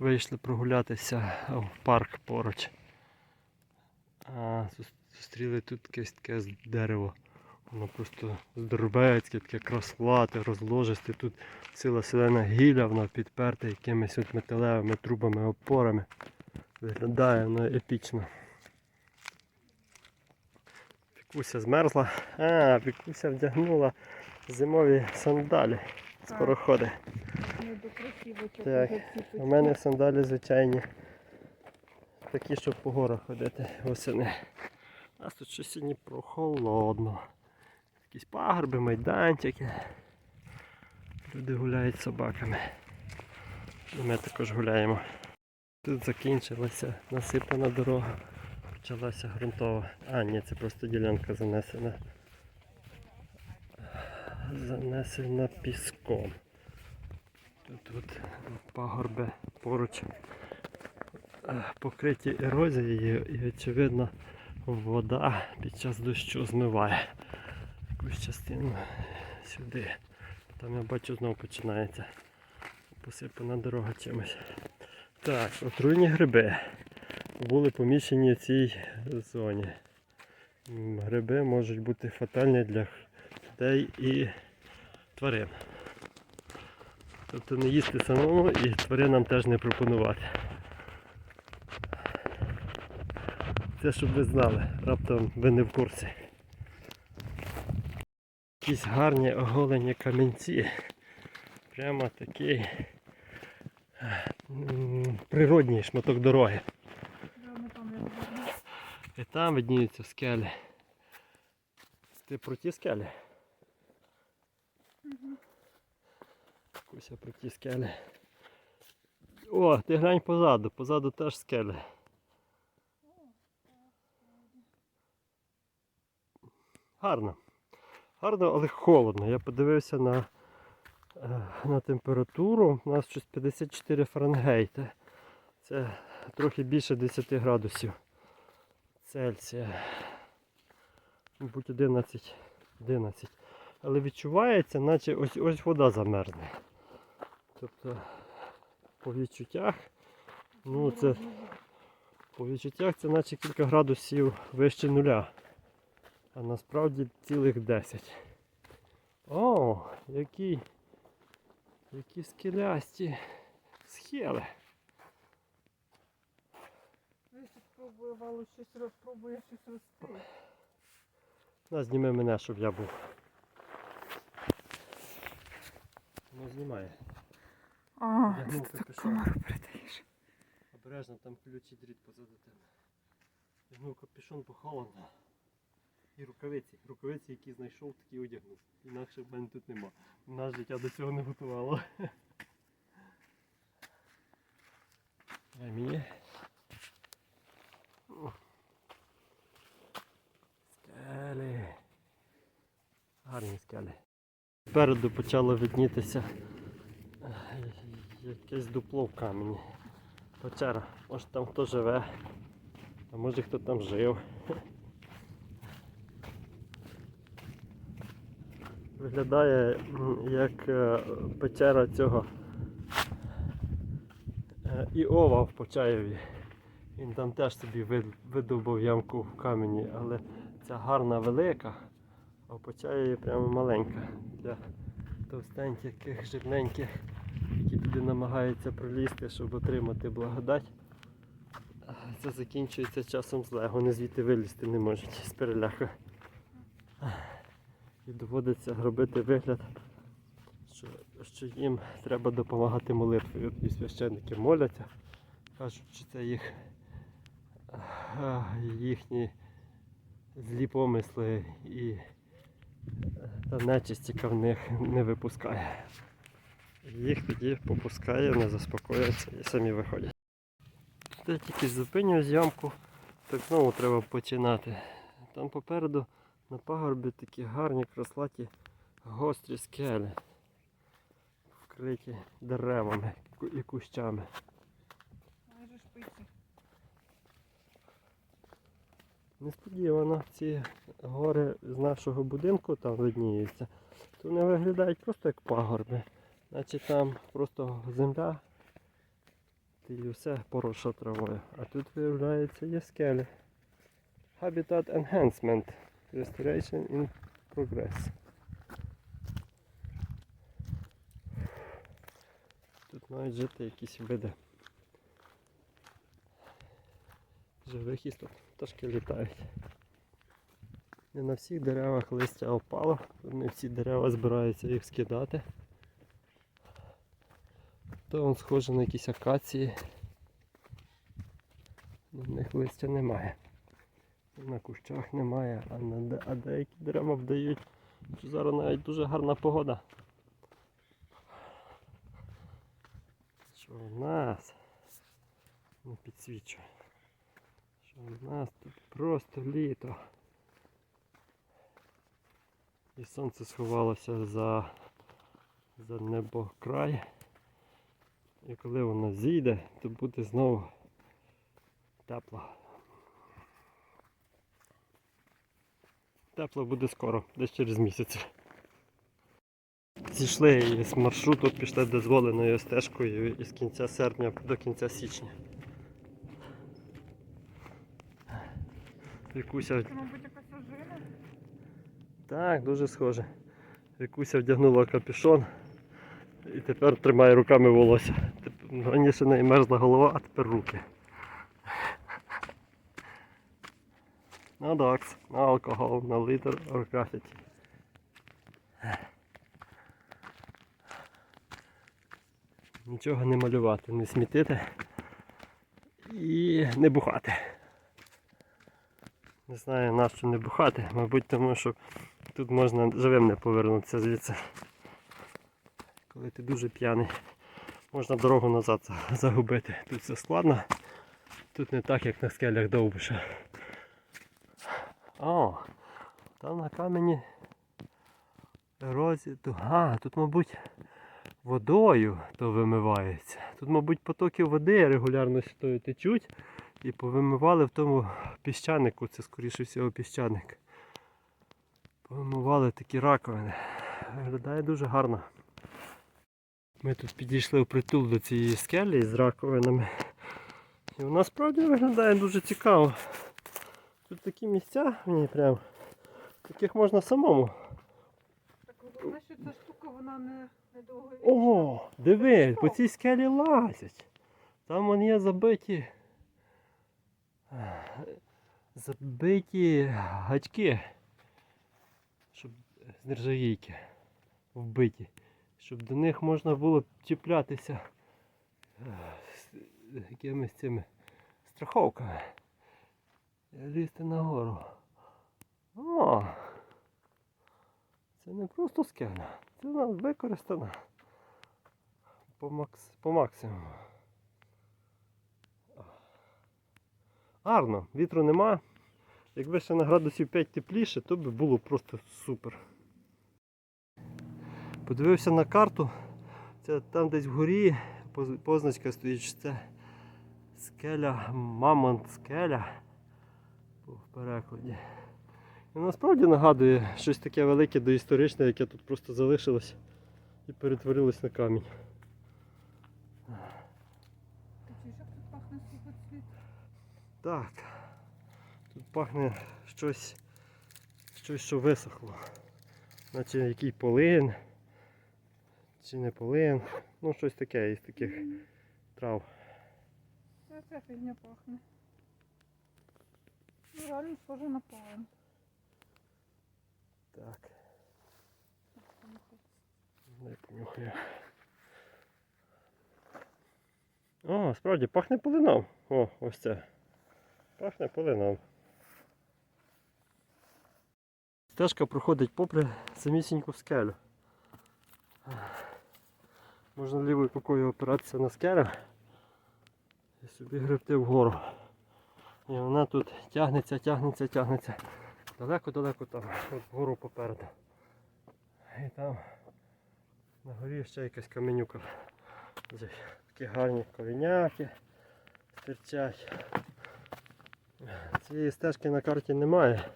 Вийшли прогулятися в парк поруч. А зустріли тут якесь таке дерево. Воно просто здоровецьке, таке краслате, розложисте. Тут ціла селена гілля, воно підперте якимись от металевими трубами, опорами. Виглядає воно епічно. Пікуся змерзла. А, Пікуся вдягнула зимові сандалі. Скороходи. Так, У мене сандалі звичайні. Такі, щоб по горах ходити восени. У нас тут щось сьогодні прохолодно. Якісь пагорби, майданчики. Люди гуляють з собаками. І ми також гуляємо. Тут закінчилася насипана дорога. Почалася ґрунтова. А, ні, це просто ділянка занесена. Занесена піском. Тут от пагорби поруч е, покриті ерозією і очевидно вода під час дощу змиває якусь частину сюди. Там я бачу знову починається посипана дорога чимось. Так, отруйні гриби були поміщені в цій зоні. Гриби можуть бути фатальні для людей і тварин. Тобто не їсти самому і тваринам теж не пропонувати. Це щоб ви знали, раптом ви не в курсі. Якісь гарні оголені камінці. Прямо такий природній шматок дороги. І там видніються скелі. Ти про ті скелі? Куся про ті скелі. О, ти глянь позаду, позаду теж скелі. Гарно. Гарно, але холодно. Я подивився на, е, на температуру. У нас щось 54 Фаренгейта. Це трохи більше 10 градусів Цельсія. Мабуть 11. 11. Але відчувається, наче ось ось вода замерзне. Тобто по відчуттях, ну це по відчуттях це наче кілька градусів вище нуля. А насправді цілих 10. О, які, які скелясті схили. Я ще спробувала щось розпробує, щось рости. На, зніми мене, щоб я був. Ну знімає. А, ти так камеру передаєш. Обережно там ключі дріт позаду тебе. Візьму капюшон, бо холодно. І рукавиці. Рукавиці, які знайшов, такі одягнув. Інакше в мене тут нема. Наше життя до цього не готувало. Дай мені. Скелі. Гарні скелі. Спереду почало виднітися е, якесь дупло в камені. Печера. Може там хто живе, а може хто там жив. Виглядає як е, печера цього е, Іова в Почаєві. Він там теж собі вид- видовбав ямку в камені, але ця гарна велика, а в Почаєві прямо маленька. Для товстеньких, жирненьких, які туди намагаються пролізти, щоб отримати благодать. Це закінчується часом зле, вони звідти вилізти не можуть з переляку. І доводиться робити вигляд, що, що їм треба допомагати молитвою. І священники моляться, кажуть, що це їх їхні злі помисли і е, та нечисть, яка в них не випускає. Їх тоді попускає, не заспокоюються і самі виходять. Тут я тільки зупиню зйомку, так знову треба починати. Там попереду на пагорбі такі гарні краслаті гострі скелі, вкриті деревами і кущами. Несподівано ці гори з нашого будинку там видніються. То вони виглядають просто як пагорби. Значить там просто земля і все поросше травою. А тут виявляється є скелі. Habitat Enhancement. Restoration in Progress. Тут мають жити якісь види. Живих істот. Пташки літають. Не на всіх деревах листя опало, не всі дерева збираються їх скидати. То він схоже на якісь акації. На них листя немає. На кущах немає, а, на, а деякі дерева вдають, зараз навіть дуже гарна погода. Що в нас не підсвічує. Що в нас тут просто літо. І сонце сховалося за, за небокрай. І коли воно зійде, то буде знову тепло. Тепло буде скоро, десь через місяць. Зійшли із маршруту, пішли дозволеною стежкою із кінця серпня до кінця січня. Вікуся Це, мабуть, якась ожина. Так, дуже схоже. Вікуся вдягнула капюшон і тепер тримає руками волосся. Раніше не мерзла голова, а тепер руки. No dogs, no alcohol, no litter or. Нічого не малювати, не смітити і не бухати. Не знаю на що не бухати, мабуть, тому що тут можна живим не повернутися звідси. Коли ти дуже п'яний, можна дорогу назад загубити. Тут все складно. Тут не так, як на скелях довбиша. О, там на камені ерозія. А, тут, мабуть, водою то вимивається. Тут, мабуть, потоки води регулярно течуть і повимивали в тому піщанику, це скоріше всього піщаник. Повимивали такі раковини. Виглядає дуже гарно. Ми тут підійшли в притул до цієї скелі з раковинами. І вона справді виглядає дуже цікаво. Тут такі місця в ній прям, яких можна самому. Так головне, що ця штука вона не, не довго Ого, диви, по цій скелі лазять. Там вон є забиті. Забиті гачки. Щоб з нержавійки вбиті. Щоб до них можна було чіплятися якимись цими страховками. Лізти нагору. О! Це не просто скеля, це вона використана по, макс... по максимуму. Гарно, вітру нема. Якби ще на градусів 5 тепліше, то би було просто супер. Подивився на карту. Це там десь вгорі позначка стоїть, що це скеля, мамонт скеля в перекладі. І насправді нагадує щось таке велике доісторичне, яке тут просто залишилось і перетворилось на камінь. Так. Тут пахне щось, щось, що висохло. Наче який полин. Чи не полин. Ну щось таке із таких трав. Це фігня пахне. Ну, реально схоже на полин. Так, не понюхаю. О, справді пахне полином. О, ось це. Пахне полином. Стежка проходить попри самісіньку скелю. Можна лівою рукою опиратися на скелю і собі гребти вгору. І вона тут тягнеться, тягнеться, тягнеться. Далеко-далеко там, от вгору попереду. І там на горі ще якась каменюка. Такі гарні коріняки стирчать. Цієї стежки на карті немає.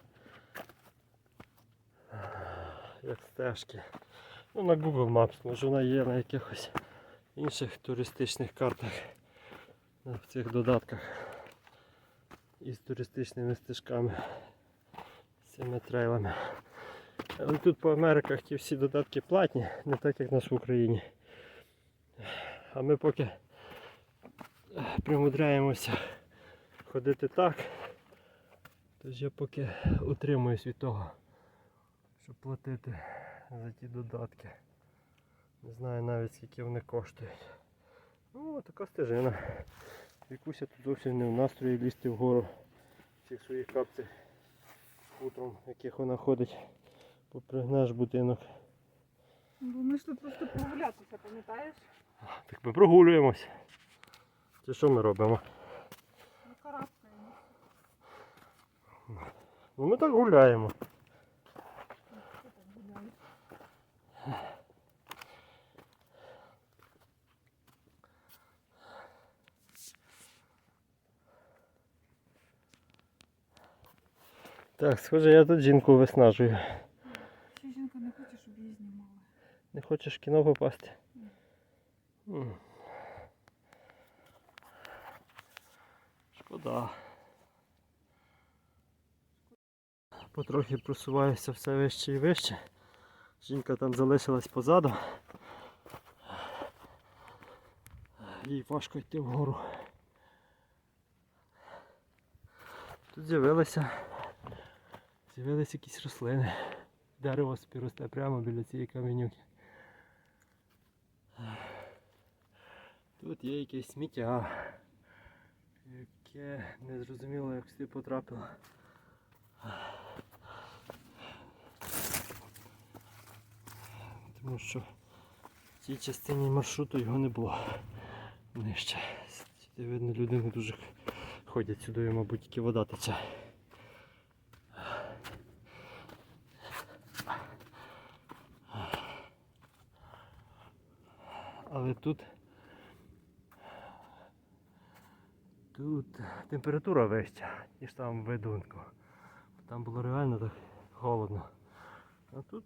Як стежки. Ну на Google Maps, може вона є на якихось інших туристичних картах. в цих додатках із туристичними стежками, з цими трейлами. Але тут по Америках ті всі додатки платні, не так як в нас в Україні. А ми поки примудряємося ходити так. Тож я поки утримуюсь від того, щоб платити за ті додатки. Не знаю навіть скільки вони коштують. Ну, така стежина. Вікуся тут зовсім не в настрої лізти вгору в цих своїх капцях утром, в яких вона ходить попри наш будинок. Бо ми ж тут просто прогулятися, пам'ятаєш? Так ми прогулюємось. Це що ми робимо? Ми карабкаємо. Ну ми так гуляємо. Що там гуляють? Так, схоже, я тут жінку виснажую. Ще жінка не хоче, щоб її знімали. Не хочеш в кіно попасти? М. Шкода. Потрохи просуваюся все вище і вище. Жінка там залишилась позаду. Їй важко йти вгору. Тут з'явилися з'явилися якісь рослини. Дерево собі росте прямо біля цієї каменюки. Тут є якесь сміття, яке не зрозуміло, як сюди потрапило. Тому що в цій частині маршруту його не було нижче. Сюди видно, люди не дуже ходять сюди, мабуть, тільки вода тече. Але тут тут температура вища, ніж там в видунку. Там було реально так холодно. А тут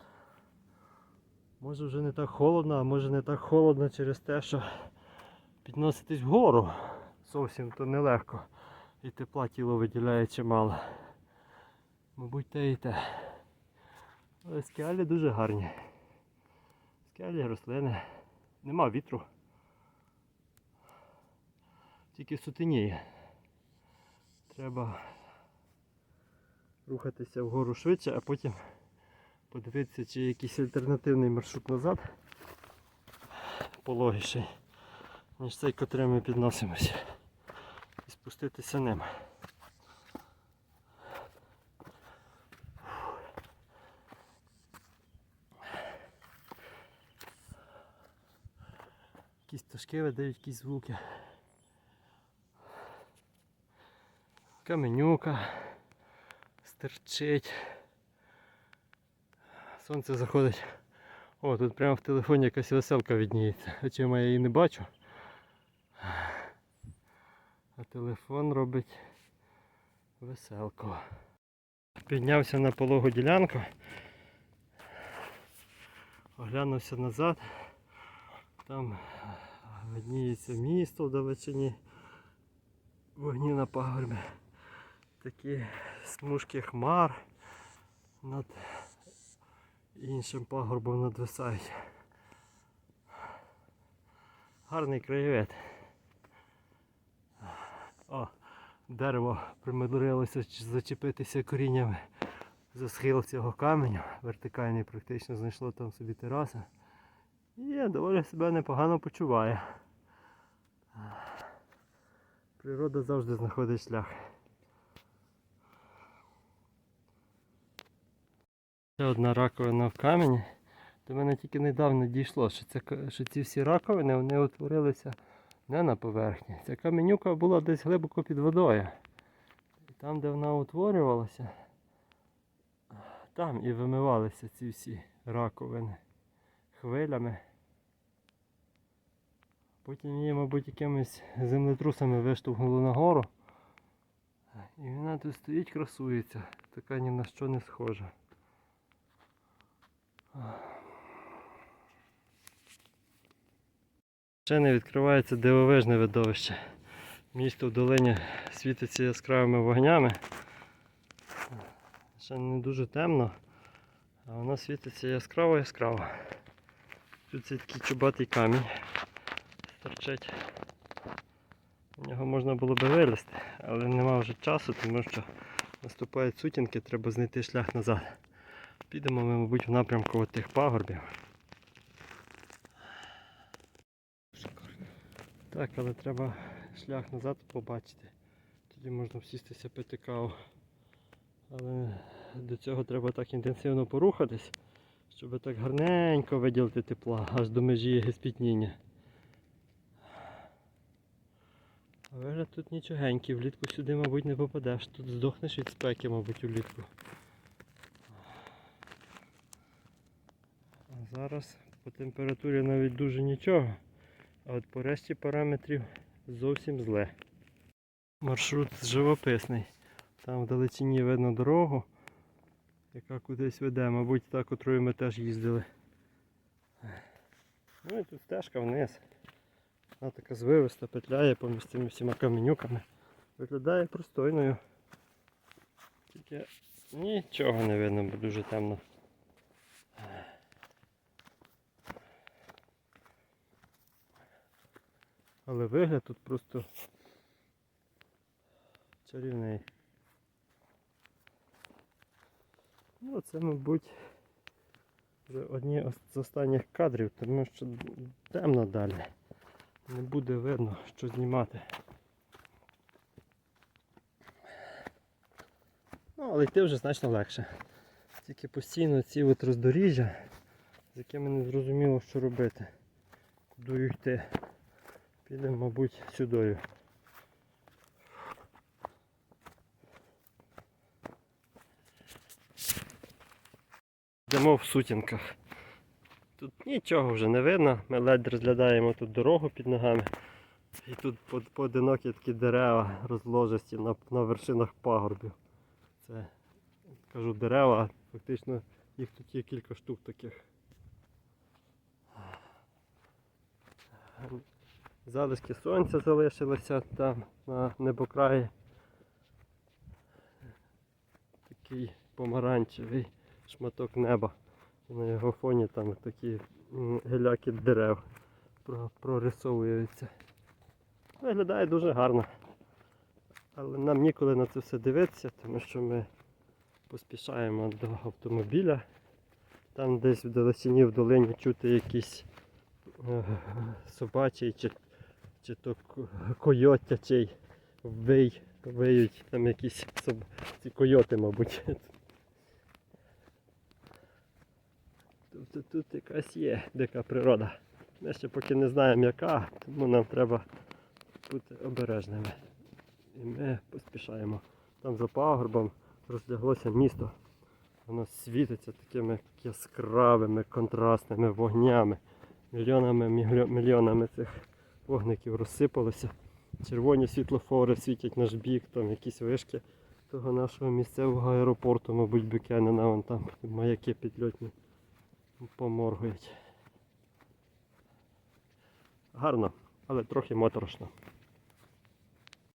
може вже не так холодно, а може не так холодно через те, що підноситись вгору зовсім то нелегко. І тепла тіло виділяє чимало. Мабуть, те і те. Але скелі дуже гарні. Скелі, рослини. Нема вітру. Тільки сутеніє. Треба рухатися вгору швидше, а потім подивитися, чи є якийсь альтернативний маршрут назад пологіший, ніж цей, котрим ми підносимося. І спуститися ним. Якісь пташки видають якісь звуки. Каменюка стерчить. Сонце заходить. О, тут прямо в телефоні якась веселка відніється. Очима я її не бачу. А телефон робить веселку. Піднявся на пологу ділянку. Оглянувся назад. Там видніється місто в далечині. Вогні на пагорбі. Такі смужки хмар над іншим пагорбом надвисають. Гарний краєвид. О, дерево примудрилося зачепитися коріннями за схил цього каменю. Вертикальний практично знайшло там собі тераса. І доволі себе непогано почуває. Природа завжди знаходить шлях. Ще одна раковина в камені. До мене тільки недавно дійшло, що, це, що ці всі раковини вони утворилися не на поверхні. Ця каменюка була десь глибоко під водою. І там, де вона утворювалася, там і вимивалися ці всі раковини хвилями. Потім її, мабуть, якимись землетрусами виштовхнули нагору. І вона тут стоїть, красується, така ні на що не схожа. Ще не відкривається дивовижне видовище. Місто в долині світиться яскравими вогнями. Ще не дуже темно, а воно світиться яскраво яскраво. Тут цей такий чубатий камінь торчить. У нього можна було би вилізти, але нема вже часу, тому що наступають сутінки, треба знайти шлях назад. Підемо ми, мабуть, в напрямку тих пагорбів. Так, але треба шлях назад побачити. Тоді можна всістися пити каву. Але до цього треба так інтенсивно порухатись, щоб так гарненько виділити тепла, аж до межі спітніння. А вигляд тут нічогенький, влітку сюди, мабуть, не попадеш. Тут здохнеш від спеки, мабуть, влітку. Зараз по температурі навіть дуже нічого. А от по решті параметрів зовсім зле. Маршрут живописний. Там вдалечині видно дорогу, яка кудись веде, мабуть, та, котрою ми теж їздили. Ну і тут стежка вниз. Вона така звивиста, петляє поміж цими всіма каменюками. Виглядає простойною. Тільки нічого не видно, бо дуже темно. Але вигляд тут просто чарівний. Ну, це, мабуть, вже одні з останніх кадрів, тому що темно далі. Не буде видно, що знімати. Ну, але йти вже значно легше. Тільки постійно ці от роздоріжжя, з якими не зрозуміло, що робити. Куди йти. Підемо, мабуть, сюдою. Йдемо в сутінках. Тут нічого вже не видно. Ми ледь розглядаємо тут дорогу під ногами. І тут поодинокі такі дерева розложисті на, на вершинах пагорбів. Це кажу дерева, фактично їх тут є кілька штук таких. Залишки сонця залишилися там на небокраї. Такий помаранчевий шматок неба. На його фоні там такі м, гіляки дерев прорисовуються. Виглядає дуже гарно. Але нам ніколи на це все дивитися, тому що ми поспішаємо до автомобіля. Там десь в далечині в долині чути якісь е, собачий чи, чи то ко- койотячий вий, виють, там якісь ці койоти, мабуть. Тобто тут якась є дика природа. Ми ще поки не знаємо яка, тому нам треба бути обережними. І ми поспішаємо. Там за пагорбом розляглося місто. Воно світиться такими яскравими контрастними вогнями. Мільйонами мільйонами цих вогників розсипалося. Червоні світлофори світять наш бік, там якісь вишки того нашого місцевого аеропорту, мабуть, Бюкенена, вон там маяки підльотні поморгують. Гарно, але трохи моторошно.